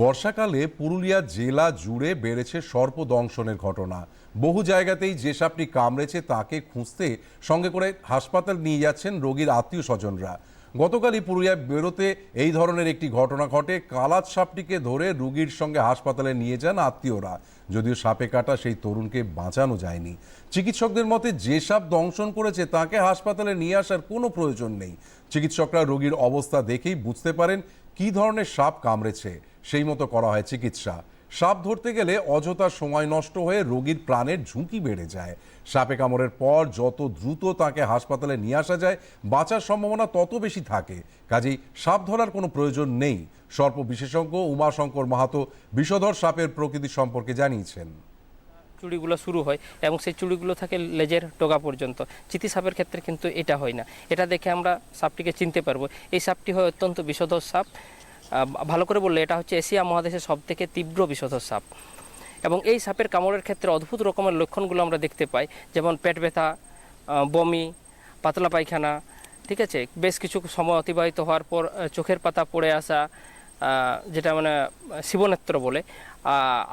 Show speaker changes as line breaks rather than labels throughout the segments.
বর্ষাকালে পুরুলিয়া জেলা জুড়ে বেড়েছে সর্পদংশনের ঘটনা। বহু জায়গাতেই যে সাপটি কামড়েছে তাকে খুঁজতে সঙ্গে করে হাসপাতাল নিয়ে যাচ্ছেন রোগীর আত্মীয় স্বজনরা। গতকালই পুরুলিয়ায় বেরোতে এই ধরনের একটি ঘটনা ঘটে। কালাত সাপটিকে ধরে রোগীর সঙ্গে হাসপাতালে নিয়ে যান আত্মীয়রা। যদিও সাপে কাটা সেই তরুণকে বাঁচানো যায়নি। চিকিৎসকদের মতে যে সাপ দংশন করেছে তাকে হাসপাতালে নিয়ে আসার কোনো প্রয়োজন নেই। চিকিৎসকরা রোগীর অবস্থা দেখেই বুঝতে পারেন কী ধরনের সাপ কামড়েছে? সেই মতো করা হয় চিকিৎসা। সাপ ধরতে গেলে অযথা সময় নষ্ট হয়ে রোগীর প্রাণের ঝুঁকি বেড়ে যায়। সাপে কামড়ের পর যত দ্রুত তাকে হাসপাতালে নিয়ে আসা যায়, বাঁচার সম্ভাবনা তত বেশি থাকে। কাজেই সাপ ধরার কোনো প্রয়োজন নেই। সর্প বিশেষজ্ঞ উমাশঙ্কর মাহাতো বিষধর সাপের প্রকৃতি সম্পর্কে জানিয়েছেন।
চুড়িগুলো শুরু হয় এবং সেই চুড়িগুলো থাকে লেজের টোকা পর্যন্ত। চিতি সাপের ক্ষেত্রে কিন্তু এটা হয় না। এটা দেখে আমরা সাপটিকে চিনতে পারব। এই সাপটি হয় অত্যন্ত বিষধর সাপ। ভালো করে বললে এটা হচ্ছে এশিয়া মহাদেশের সব থেকে তীব্র বিষধর সাপ। এবং এই সাপের কামড়ের ক্ষেত্রে অদ্ভুত রকমের লক্ষণগুলো আমরা দেখতে পাই। যেমন পেট ব্যথা বমি, পাতলা পায়খানা, ঠিক আছে? বেশ কিছু সময় অতিবাহিত হওয়ার পর চোখের পাতা পড়ে আসা যেটা মানে শিবনেত্র বলে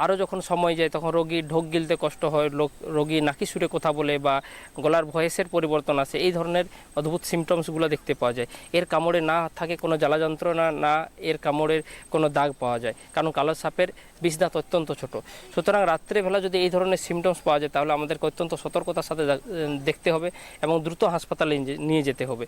আরও যখন সময় যায় তখন রোগী ঢোক গিলতে কষ্ট হয়, লোক, রোগী নাকি সুরে কথা বলে বা গলার ভয়েসের পরিবর্তন আসে, এই ধরনের অদ্ভুত সিমটমসগুলো দেখতে পাওয়া যায়। এর কামড়ে না থাকে কোনো জ্বালা যন্ত্রণা, না এর কামড়ের কোনো দাগ পাওয়া যায়, কারণ কালো সাপের বিষদাঁত অত্যন্ত ছোট। সুতরাং রাত্রেবেলা যদি এই ধরনের সিমটমস পাওয়া যায়, তাহলে আমাদেরকে অত্যন্ত সতর্কতার সাথে দেখতে হবে এবং দ্রুত হাসপাতালে নিয়ে যেতে হবে।